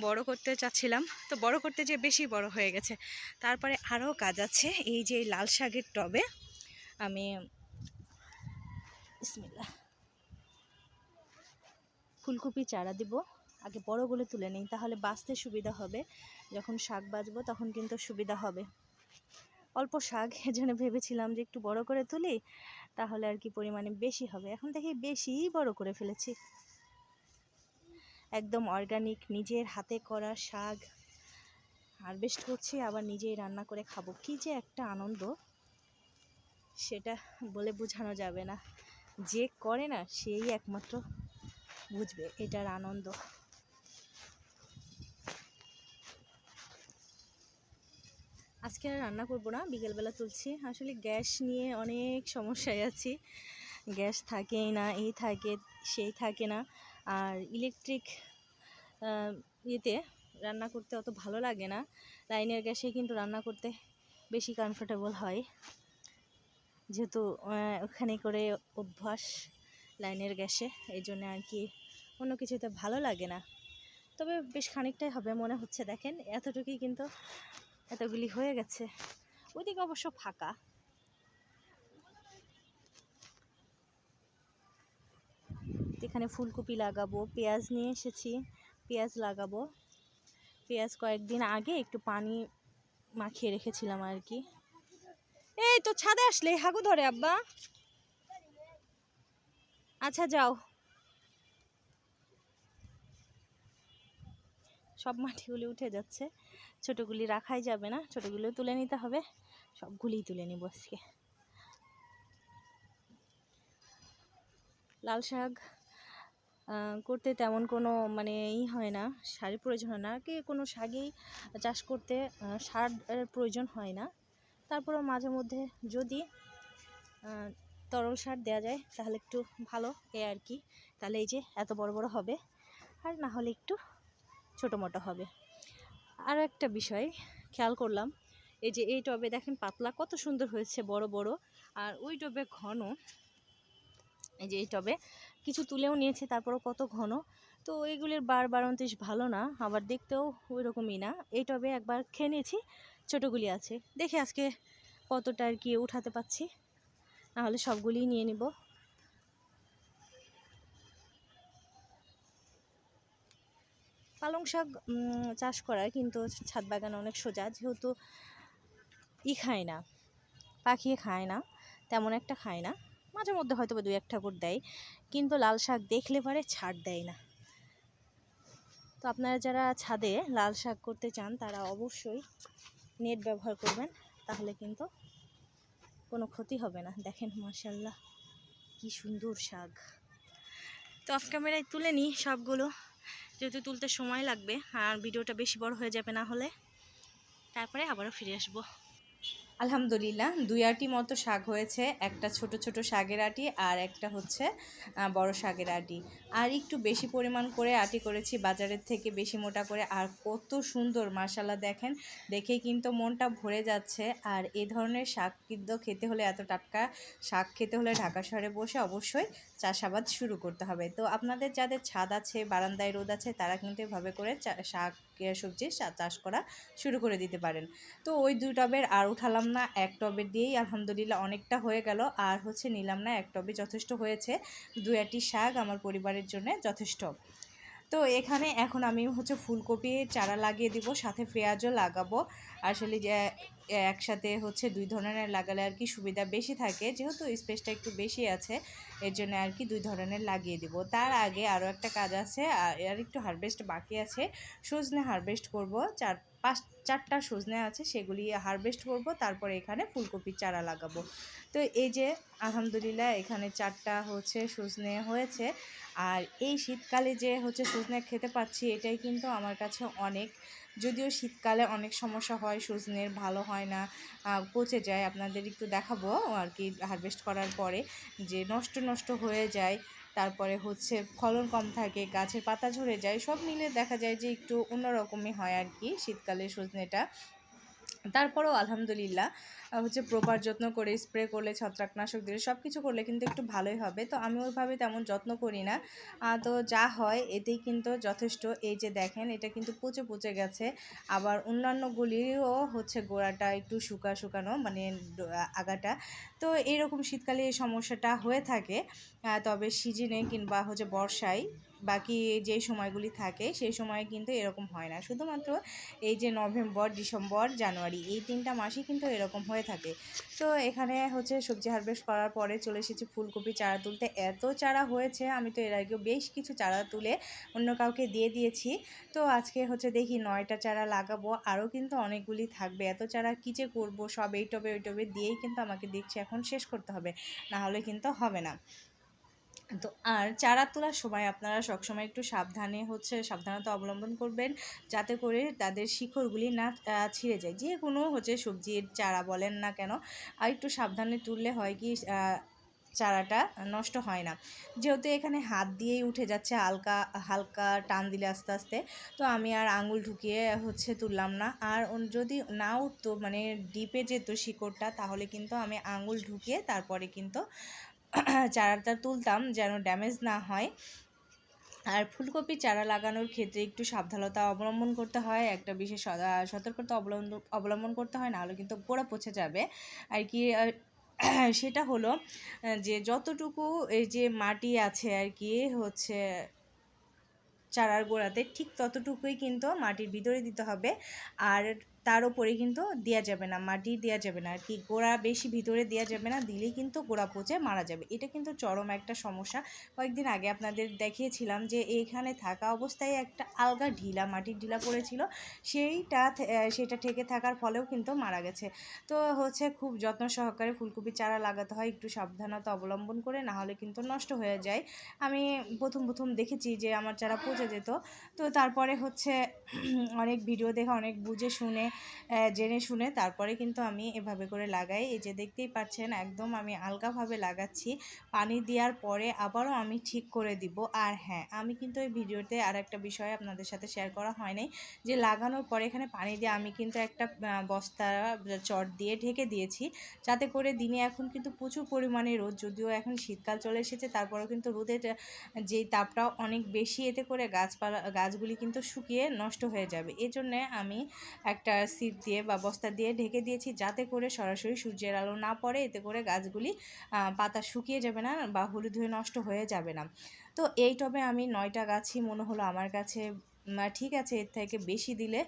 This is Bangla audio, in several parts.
বড় করতে চাচ্ছিলাম। তো বড় করতে যে বেশি বড় হয়ে গেছে। তারপরে আরও কাজ আছে। এই যে লাল শাকের টবে আমি বিসমিল্লাহ। ফুলকপি চারা দিব। আগে বড়গুলো তুলে নিই, তাহলে বাঁচতে সুবিধা হবে। যখন শাক বাজবো তখন কিন্তু সুবিধা হবে। অল্প শাক, এজন্য ভেবেছিলাম যে একটু বড় করে তুলি, তাহলে আর কি পরিমাণে বেশি হবে। এখন দেখি বেশিই বড় করে ফেলেছি। একদম অর্গানিক নিজের হাতে করা শাক হারভেস্ট করছি, আবার নিজেই রান্না করে খাব। কি যে একটা আনন্দ, সেটা বলে বোঝানো যাবে না। যে করে না, সেই একমাত্র বুঝবে, এটার আনন্দ। আজকে আর রান্না করব না, বিকেলবেলা তুলছি। আসলে গ্যাস নিয়ে অনেক সমস্যায় আছি। গ্যাস থাকেই না, এই থাকে, সেই থাকে না। আর ইলেকট্রিক ইয়েতে রান্না করতে অত ভালো লাগে না। লাইনের গ্যাসে কিন্তু রান্না করতে বেশি কমফোর্টেবল হয়। যেহেতু ওখানে করে অভ্যাস লাইনের গ্যাসে, এই জন্য আর কি অন্য কিছুতে ভালো লাগে না। তবে বেশ খানিকটাই হবে মনে হচ্ছে, দেখেন, এতটুকুই কিন্তু এতগুলি হয়ে গেছে। ওইদিকে অবশ্য ফাঁকা। এখানে ফুলকপি লাগাবো, পেঁয়াজ নিয়ে এসেছি, পেঁয়াজ লাগাবো। পেঁয়াজ কয়েকদিন আগে একটু পানি মাখিয়ে রেখেছিলাম আর কি। এই তো ছাদে আসলে, হাগু ধরে আব্বা। আচ্ছা যাও। সব মাটিগুলি উঠে যাচ্ছে। ছোটোগুলি রাখাই যাবে না ছোটোগুলো তুলে নিতে হবে। সবগুলিই তুলে নিব আজকে। লাল শাক। করতে তেমন কোনো মানে ই হয় না, সারের প্রয়োজন হয় না। কি কোনো শাকেই চাষ করতে সার প্রয়োজন হয় না। তারপরেও মাঝে মধ্যে যদি তরল সার দেওয়া যায়, তাহলে একটু ভালো এ আর কি। তাহলে এই যে এত বড় বড় হবে, আর না হলে একটু ছোটো মোটো হবে। আরও একটা বিষয় খেয়াল করলাম, এই যে এই টবে দেখেন পাতলা কত সুন্দর হয়েছে বড় বড়, আর ওই টবে ঘন এই যে এই টবে। কিছু তুলেও নিয়েছে, তারপরও কত ঘন। তো এইগুলির বার বারন্তিস ভালো না, আবার দেখতেও ওই রকমই না। এই টবে একবার খেয়ে নিয়েছি, ছোটোগুলি আছে। দেখি আজকে কতটা আর কি উঠাতে পাচ্ছি। নাহলে সবগুলিই নিয়ে নিব। পালং শাক চাষ করা কিন্তু ছাদ বাগান অনেক সোজা। যেহেতু ই খায় না, পাখিয়ে খায় না, তেমন একটা খায় না। মাঝে মধ্যে হয়তো বা দুই এক ঠাকুর দেয়, কিন্তু লাল শাক দেখলে পরে ছাড় দেয় না। তো আপনারা যারা ছাদে লাল শাক করতে চান, তারা অবশ্যই নেট ব্যবহার করবেন, তাহলে কিন্তু কোনো ক্ষতি হবে না। দেখেন মার্শাল্লাহ কি সুন্দর শাক। তো অফ ক্যামেরায় তুলে নিই সবগুলো, যেহেতু তুলতে সময় লাগবে, আর ভিডিওটা বেশি বড় হয়ে যাবে না হলে। তারপরে আবারও ফিরে আসব। আলহামদুলিল্লাহ, দুই আটি মতো শাক হয়েছে। একটা ছোট ছোট শাকের আটি আর একটা হচ্ছে বড় শাকের আটি। আর একটু বেশি পরিমাণ করে আটি করেছি, বাজারের থেকে বেশি মোটা করে। আর কত সুন্দর মাসাল্লাহ দেখেন। দেখেই কিন্তু মনটা ভরে যাচ্ছে। আর এ ধরনের শাক কিন্তু খেতে হলে এত টাটকা শাক খেতে হলে ঢাকা শহরে বসে অবশ্যই চাষাবাদ শুরু করতে হবে। তো আপনাদের যাদের ছাদ আছে, বারান্দায় রোদ আছে, তারা কিন্তু এভাবে করে শাক সবজি চাষ করা শুরু করে দিতে পারেন। তো ওই দুই টবের আর উঠালাম না, এক টবের দিয়েই আলহামদুলিল্লাহ অনেকটা হয়ে গেল। আর হচ্ছে নিলাম না, এক টবে যথেষ্ট হয়েছে। দু একটি শাক আমার পরিবারের জন্য যথেষ্ট। তো এখানে এখন আমি হচ্ছে ফুলকপি চারা লাগিয়ে দিব, সাথে পেঁয়াজও লাগাবো। আসলে যে একসাথে হচ্ছে দুই ধরনের লাগালে আর কি সুবিধা বেশি থাকে। যেহেতু স্পেসটা একটু বেশি আছে, এর জন্য আর কি দুই ধরনের লাগিয়ে দিব। তার আগে আরও একটা কাজ আছে, আর একটু হারভেস্ট বাকি আছে, সজনে হারভেস্ট করব। চার, পাঁচ, চারটা সজনে আছে, সেগুলি হারভেস্ট করব, তারপরে এখানে ফুলকপির চারা লাগাবো। তো এই যে, আলহামদুলিল্লাহ এখানে চারটা হচ্ছে সজনে হয়েছে। আর এই শীতকালে যে হচ্ছে সজনে খেতে পাচ্ছি, এটাই কিন্তু আমার কাছে অনেক যদিও শীতকালে অনেক সমস্যা হয় সজনের ভালো হয় না পচে যায়। আপনাদের একটু দেখাবো আর কি হারভেস্ট করার পরে যে নষ্ট নষ্ট হয়ে যায়, তারপরে হচ্ছে ফলন কম থাকে, গাছের পাতা ঝরে যায়, সব মিলে দেখা যায় যে একটু অন্যরকমই হয় আর কি শীতকালে সজনেটা তারপরেও আলহামদুলিল্লাহ হচ্ছে প্রপার যত্ন করে স্প্রে করলে, ছত্রাকনাশক দিলে সব কিছু করলে কিন্তু একটু ভালোই হবে। তো আমি ওইভাবে তেমন যত্ন করি না। তো যা হয় এতেই কিন্তু যথেষ্ট। এই যে দেখেন, এটা কিন্তু পচে পচে গেছে। আবার অন্যান্যগুলিও হচ্ছে গোড়াটা একটু শুকা শুকানো মানে আগাটা। তো এইরকম শীতকালে এই সমস্যাটা হয়ে থাকে। তবে সিজনে কিংবা হচ্ছে বর্ষায় বাকি যে সময়গুলি থাকে, সেই সময় কিন্তু এরকম হয় না। শুধুমাত্র এই যে নভেম্বর, ডিসেম্বর, জানুয়ারি এই তিনটা মাসই কিন্তু এরকম হয়ে থাকে। তো এখানে হচ্ছে সবজি হারভেস্ট করার পরে চলে এসেছি ফুলকপি চারা তুলতে। এত চারা হয়েছে, আমি তো এর আগেও বেশ কিছু চারা তুলে অন্য কাউকে দিয়ে দিয়েছি। তো আজকে হচ্ছে দেখি নয়টা চারা লাগাবো, আরও কিন্তু অনেকগুলি থাকবে। এত চারা কী যে করব, সব এই টবে, ওই টবে দিয়েই কিন্তু আমাকে দেখছি এখন শেষ করতে হবে, না হলে কিন্তু হবে না। তো আর চারা তোলার সময় আপনারা সবসময় একটু সাবধানে হচ্ছে, সাবধানতা অবলম্বন করবেন যাতে করে তাদের শিখরগুলি না ছিঁড়ে যায়। যে কোনো হচ্ছে সবজির চারা বলেন না কেন, আর একটু সাবধানে তুললে হয় কি চারাটা নষ্ট হয় না। যেহেতু এখানে হাত দিয়েই উঠে যাচ্ছে হালকা হালকা টান দিলে আস্তে আস্তে, তো আমি আর আঙুল ঢুকিয়ে হচ্ছে তুললাম না। আর যদি না উঠতো মানে ডিপে যেত শিকড়টা, তাহলে কিন্তু আমি আঙুল ঢুকিয়ে তারপরে কিন্তু চারাটা তুলতাম যেন ড্যামেজ না হয়। আর ফুলকপি চারা লাগানোর ক্ষেত্রে একটু সাবধানতা অবলম্বন করতে হয়, একটা বিশেষ সতর্কতা অবলম্বন অবলম্বন করতে হয়, নাহলে কিন্তু গোড়া পচে যাবে। আর কি সেটা হলো যে যতটুকু এই যে মাটি আছে আর কি, হচ্ছে চারার গোড়াতে ঠিক ততটুকুই কিন্তু মাটির ভিতরে দিতে হবে। আর তার উপরে কিন্তু দেওয়া যাবে না, মাটি দেওয়া যাবে না আর কি গোড়া বেশি, ভিতরে দেওয়া যাবে না, দিলেই কিন্তু গোড়া পচে মারা যাবে। এটা কিন্তু চরম একটা সমস্যা। কয়েকদিন আগে আপনাদের দেখিয়েছিলাম যে এইখানে থাকা অবস্থায় একটা আলগা ঢিলা, মাটির ঢিলা পড়েছিল। সেইটা সেটা ঠেকে থাকার ফলেও কিন্তু মারা গেছে। তো হচ্ছে খুব যত্ন সহকারে ফুলকপি চারা লাগাতে হয়, একটু সাবধানতা অবলম্বন করে, না হলে কিন্তু নষ্ট হয়ে যায়। আমি প্রথম প্রথম দেখেছি যে আমার চারা পচে যেত। তো তারপরে হচ্ছে অনেক ভিডিও দেখে, অনেক বুঝে শুনে জেনে শুনে তারপরে কিন্তু আমি এভাবে করে লাগাই। এই যে দেখতেই পাচ্ছেন, একদম আমি আলগাভাবে লাগাচ্ছি। পানি দেওয়ার পরে আবারও আমি ঠিক করে দিব। আর হ্যাঁ আমি কিন্তু এই ভিডিওতে আর একটা বিষয় আপনাদের সাথে শেয়ার করা হয় নাই, যে লাগানোর পরে এখানে পানি দিয়ে আমি কিন্তু একটা বস্তা চট দিয়ে ঢেকে দিয়েছি। যাতে করে দিনে এখন কিন্তু প্রচুর পরিমাণে রোদ, যদিও এখন শীতকাল চলে এসেছে, তারপরেও কিন্তু রোদের যেই তাপটা অনেক বেশি, এতে করে গাছপালা, গাছগুলি কিন্তু শুকিয়ে নষ্ট হয়ে যাবে। এই জন্যে আমি একটা সিট দিয়ে বা বস্তা দিয়ে ঢেকে দিয়েছি। যাতে করে সরাসরি সূর্যের আলো না পড়ে, এতে করে গাছগুলি পাতা শুকিয়ে যাবে না বা হলুদ হয়ে নষ্ট হয়ে যাবে না। তো এই টবে আমি নয়টা গাছই মনে হলো আমার কাছে ঠিক আছে, এর থেকে বেশি দিলে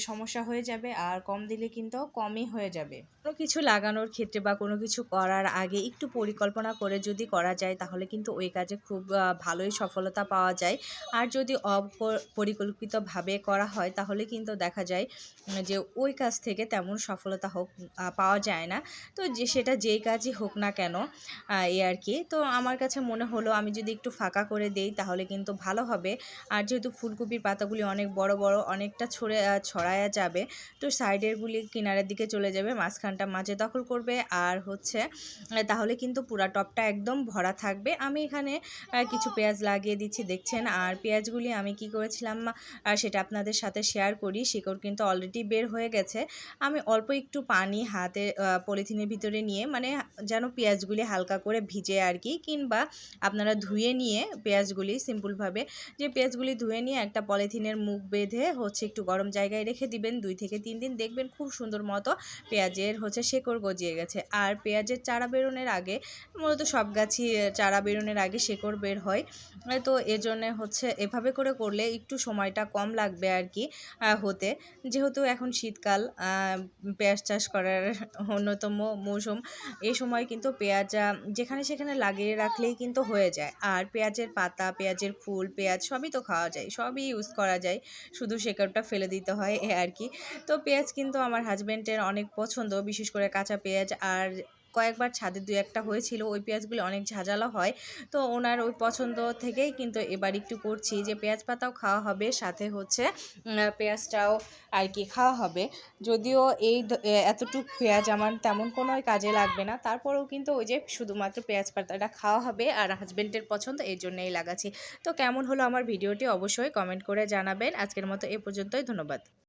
সমস্যা হয়ে যাবে আর কম দিলে কিন্তু কমই হয়ে যাবে। কোনো কিছু লাগানোর ক্ষেত্রে বা কোনো কিছু করার আগে একটু পরিকল্পনা করে যদি করা যায়, তাহলে কিন্তু ওই কাজে খুব ভালোই সফলতা পাওয়া যায়। আর যদি অপরিকল্পিতভাবে করা হয়, তাহলে কিন্তু দেখা যায় যে ওই কাজ থেকে তেমন সফলতা হোক পাওয়া যায় না। তো যে, সেটা যেই কাজই হোক না কেন এই আর কি। তো আমার কাছে মনে হলো, আমি যদি একটু ফাঁকা করে দেই, তাহলে কিন্তু ভালো হবে। আর যেহেতু ফুলকপির পাতাগুলি অনেক বড় বড়, অনেকটা ছড়ে ছড়ায়া যাবে। তো সাইডেরগুলি কিনারের দিকে চলে যাবে, মাঝখানটা মাঝে দখল করবে। আর হচ্ছে তাহলে কিন্তু পুরা টপটা একদম ভরা থাকবে। আমি এখানে কিছু পেঁয়াজ লাগিয়ে দিচ্ছি, দেখছেন? আর পেঁয়াজগুলি আমি কি করেছিলাম সেটা আপনাদের সাথে শেয়ার করি। শিকড় কিন্তু অলরেডি বের হয়ে গেছে। আমি অল্প একটু পানি হাতে পলিথিনের ভিতরে নিয়ে মানে যেন পেঁয়াজগুলি হালকা করে ভিজে আর কি, কিংবা আপনারা ধুয়ে নিয়ে পেঁয়াজগুলি সিম্পলভাবে যে পেঁয়াজগুলি ধুয়ে নিয়ে একটা পলিথিনের মুখ বেঁধে হচ্ছে একটু গরম জায়গায় রেখে দিবেন। দুই থেকে তিন দিন দেখবেন খুব সুন্দর মতো পেঁয়াজের হচ্ছে শেকড় গজিয়ে গেছে। আর পেঁয়াজের চারা বেরোনোর আগে, মূলত সব গাছই চারা বেরোনোর আগে শেকড় বের হয়। তো এজন্য হচ্ছে এভাবে করে করলে একটু সময়টা কম লাগবে আর কি হতে। যেহেতু এখন শীতকাল পেঁয়াজ চাষ করার অন্যতম মৌসুম এই সময় কিন্তু পেঁয়াজ যেখানে সেখানে লাগিয়ে রাখলেই কিন্তু হয়ে যায়। আর পেঁয়াজের পাতা, পেঁয়াজের ফুল, পেঁয়াজ সবই তো খাওয়া যায়, সবই ইউজ করা যায়। শুধু শেকড়টা ফেলে দিতে হয় এ আর কি। তো পেঁয়াজ কিন্তু আমার হাজব্যান্ডের অনেক পছন্দ, বিশেষ করে কাঁচা পেঁয়াজ আর কয়েকবার ছাদে দু একটা হয়েছিল, ওই পেঁয়াজগুলো অনেক ঝাঁঝালো হয়। তো ওনার ওই পছন্দ থেকেই কিন্তু এবার একটু করছি যে, পেঁয়াজ পাতাও খাওয়া হবে, সাথে হচ্ছে পেঁয়াজটাও আর কি খাওয়া হবে। যদিও এই এতটুক পেঁয়াজ আমার তেমন কোনো কাজে লাগবে না। তারপরেও কিন্তু ওই যে শুধুমাত্র পেঁয়াজ পাতাটা খাওয়া হবে আর হাজব্যান্ডের পছন্দ এই জন্যই লাগাচ্ছি। তো কেমন হলো আমার ভিডিওটি অবশ্যই কমেন্ট করে জানাবেন। আজকের মতো এ পর্যন্তই, ধন্যবাদ।